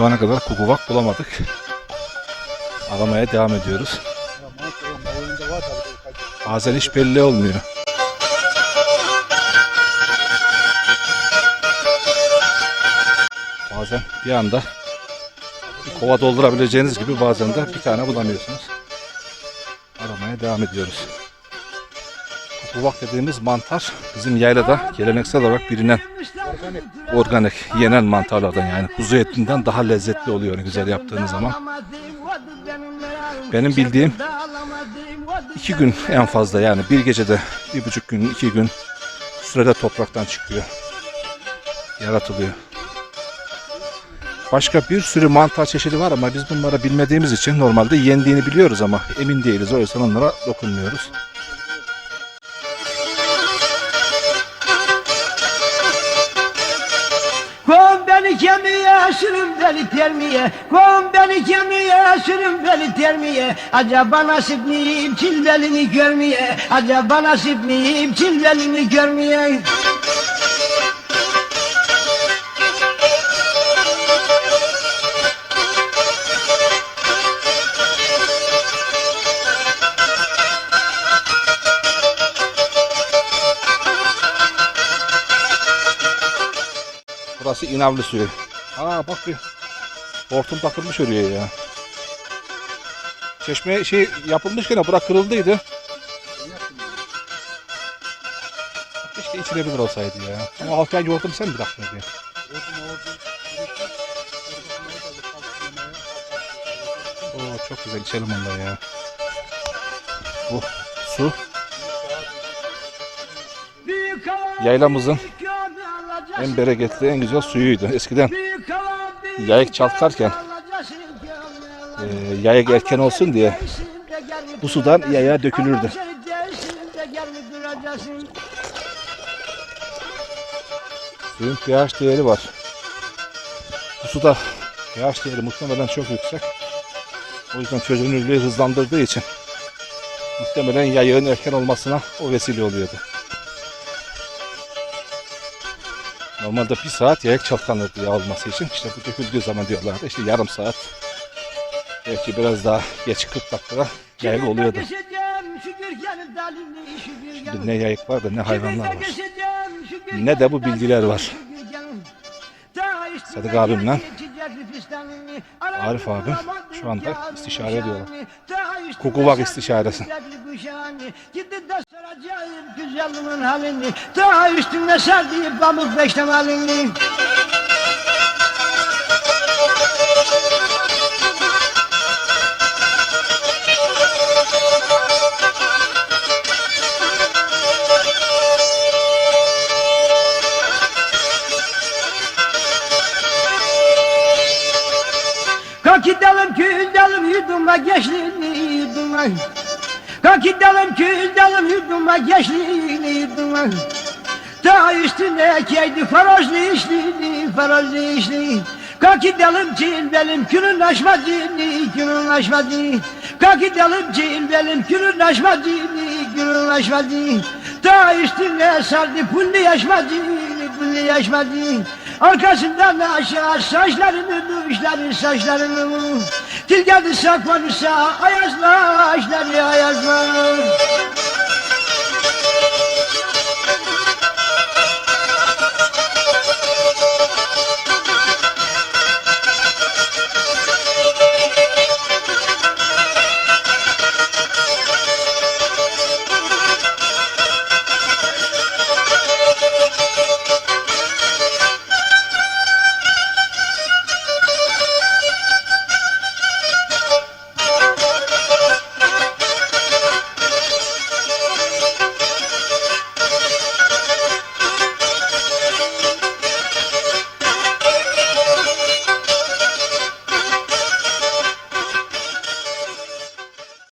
Şu ana kadar kukuvak bulamadık. Aramaya devam ediyoruz. Bazen hiç belli olmuyor. Bazen bir anda bir kova doldurabileceğiniz gibi bazen de bir tane bulamıyorsunuz. Aramaya devam ediyoruz. Kukuvak dediğimiz mantar bizim yaylada geleneksel olarak bilinen organik yenen mantarlardan yani kuzu etinden daha lezzetli oluyor güzel yaptığınız zaman. Benim bildiğim iki gün en fazla yani bir gecede bir buçuk gün iki gün sürede topraktan çıkıyor. Yaratılıyor. Başka bir sürü mantar çeşidi var ama biz bunları bilmediğimiz için normalde yendiğini biliyoruz ama emin değiliz. O yüzden onlara dokunmuyoruz. Kemiğe, sürün beni termiye. Kovun beni kemiğe, sürün beni termiye. Acaba nasip miyim çilvelini görmeye? Acaba nasip miyim çilvelini görmeye? Burası İnavlı suyu. Aa bak bir hortum takılmış oraya ya. Çeşme şey yapılmış gene bura kırıldıydı. Keşke içilebilir olsaydı ya. Ama altı ay yoğurdum sen mi taktın diye. Oo çok güzel içelim onları ya. Bu su Yaylamızın. En bereketli en güzel suyuydu. Eskiden Yayık çalkarken, e, yayık erken olsun diye bu sudan yaya dökülürdü. Suyun pH değeri var. Bu suda pH değeri muhtemelen çok yüksek. O yüzden çözünürlüğü hızlandırdığı için muhtemelen yayığın erken olmasına o vesile oluyordu. Normalde bir saat yayık çalkanırdı yağ olması için. İşte bu döküldüğü zaman diyorlardı işte yarım saat belki biraz daha geç 40 dakikada yayık oluyordu. Şimdi ne yayık var da ne hayvanlar var. Ne de bu bilgiler var. Sadık abimle Arif abim şu anda istişare ediyorlar. Kukuvak istişaresi. Gidip de soracağım güzelliğin halini. Daha üstünde serdiği pamuk beştemalini. Küzdelim yurduma gençliğini yurduma. Kalk gidelim küzdelim yurduma gençliğini yurduma. Daha üstüne ekeydi farozlu işliğini farozlu işliğini Kalk gidelim cilvelim külün aşmadığını külün aşmadığını Kalk gidelim cilvelim külün aşmadığını külün aşmadığını Daha üstüne sardı. Pulli yaşmadığını pulli yaşmadığını Arkasından aşağı? Saçlarını dövüşleri saçlarını. Dil geldi saklanırsa ayazlar